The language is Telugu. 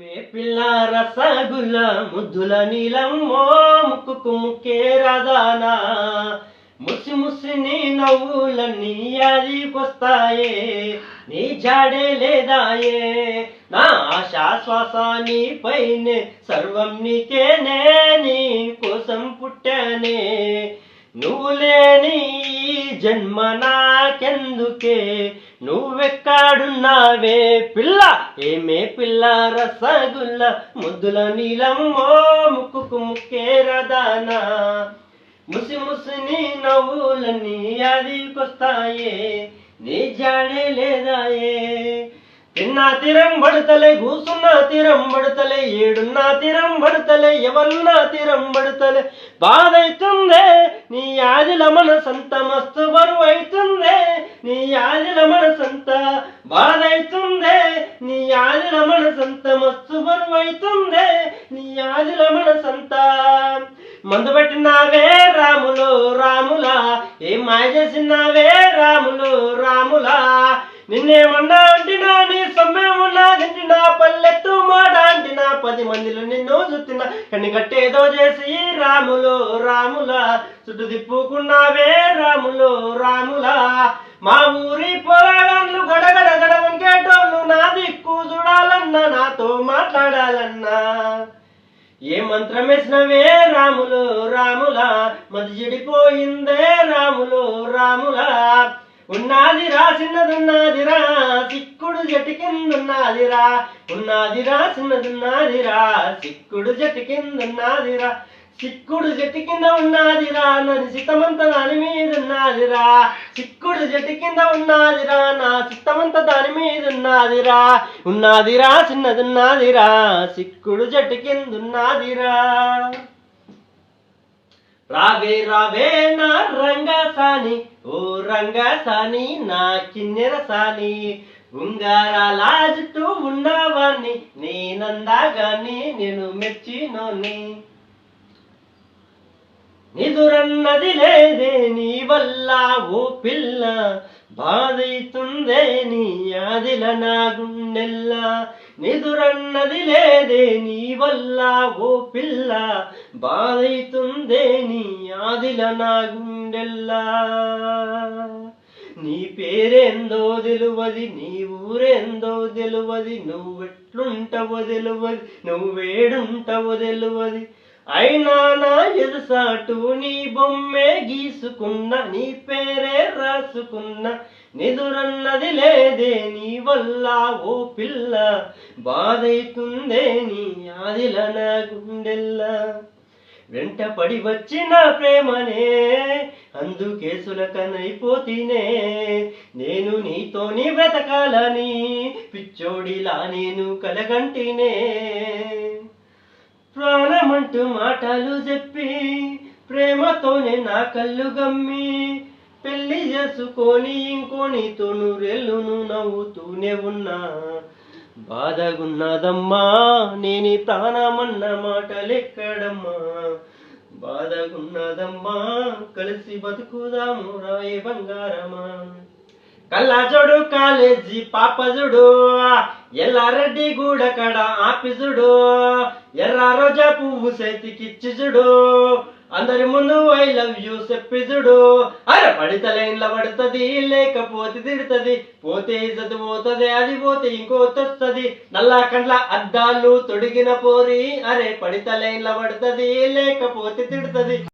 ఏమే పిల్ల రసగుల్ల ముద్దుల నీలమ్మో ముక్కుకు ముక్కే రదానా. ముసి ముసి నీ నవ్వులన్నీ యాదికొస్తాయే నీ జాడే లేదాయే. నా ఆశాశ్వాస నీ పైనే సర్వం నీకేనే నీ కోసం పుట్టానే. నువ్వు లేని ఈ జన్మ నాకెందుకే నువ్వెక్కడున్నావే పిల్ల? ఏమే పిల్ల? రసగుల్ల ముద్దుల నీలమ్మో ముక్కుకు ముక్కే రదానా? ముసి ముసి నీ నవ్వులన్నీ అదికొస్తాయే నీ జాడే లేదాయే? తిన్నా తీరం పడతలే కూసున్నా తీరం పడతలే ఏడున్నా తీరం పడతలే ఎవరున్నా తీరం పడతలే బాధ నీ ఆదిల మనసంత మస్తు బరువు అవుతుందే నీ ఆదిల మనసంత బాధ నీ ఆదిల మనసంత మస్తు బరువు అవుతుందే నీ ఆదిల మనసంత మందు పెట్టినావే రాములు రాములా ఏం మాయ చేసినావే రాములు రాములా. నిన్నేమన్నా అంటినా నీ సొమ్మేమన్నా తింటినా పల్లెత్తు మాట అంటినా పది మందిలో నిన్ను చూస్తున్నా. కన్ని కట్టేదో చేసి రాములు రాములా చుట్టు తిప్పుకున్నావే రాములు రాములా. మా ఊరి పొలాగాళ్ళు గడగడ గడవంకేటోళ్ళు నా దిక్కు చూడాలన్నా నాతో మాట్లాడాలన్నా. ఏ మంత్రం వేసినవే రాములు రాములా మది చెడిపోయిందే రాములు రాములా. ఉన్నాదిరా చిన్నదున్నాదిరా సిక్కుడు జటి కిందున్నదిరా ఉన్నాదిరా చిన్నదున్నదిరా సిక్కుడు జటి కిందున్నదిరా సిక్కుడు జటి కింద ఉన్నాదిరా నది సిత్తమంత దాని మీద ఉన్నాదిరా సిక్కుడు జటి కింద ఉన్నాదిరా నా సిత్తమంత దాని మీద ఉన్నాదిరా ఉన్నాదిరా చిన్నదున్నదిరా సిక్కుడు జటి కిందున్నాదిరా రావే రావే నా రంగసాని. ఓ రంగసాని నా కిన్నెర సాని ఉంగారాల జుట్టు ఉన్నవాణ్ణి. నేనందాగాని నేను మెచ్చినోని నిదురన్నది లేదే నీ వల్ల ఓ పిల్ల. బాధైతుందే నీ ఆదిల నా గుండెల్ల. నిదురన్నది లేదే నీ వల్ల ఓ పిల్ల. బాధైతుందే నీ ఆదిల నా గుండెల్లా. నీ పేరేందో తెలువది నీ ఊరేందో తెలువది నువ్వెట్లుంటవో తెలువది నువ్వేడుంటవో తెలువది. అయినా నా ఎదుసాటు నీ బొమ్మే గీసుకున్న నీ పేరే రాసుకున్న నిదురన్నది లేదే నీ వల్ల ఓ పిల్ల. బాధైతుందే నీ ఆదిల నా గుండెల్లా. వెంట పడి వచ్చిన ప్రేమనే అందుకే సులకనైపోతీనే. నేను నీతోని బ్రతకాలని పిచ్చోడిలా నేను కలగంటినే. ప్రాణమంటూ మాటలు చెప్పి ప్రేమతోనే నా కళ్ళు గమ్మి పెళ్ళి చేసుకొని ఇంకోనితో నూరెళ్ళును నవ్వుతూనే ఉన్నా. బాధగున్నదమ్మా నేని ప్రాణమన్న మాటలెక్కడమ్మా? బాధగున్నదమ్మా కలిసి బతుకుదాము రాయే బంగారమా? కళ్ళజోడు కాలేజీ పాపజుడు ఎల్లారెడ్డి గూడ కడ ఆపిజుడు ఎర్ర రోజా పువ్వు చేతికిచ్చి అందరి ముందు ఐ లవ్ యూ చెప్పిజుడు. అరే పడిత లైన్ల పడుతుంది లేకపోతే తిడుతుంది పోతే ఇజ్జత్ పోతుంది అది పోతే ఇంకో వస్తుంది నల్ల కండ్ల అద్దాలు తొడిగిన పోరి అరే పడిత లైన్ల పడుతుంది లేకపోతే తిడుతుంది.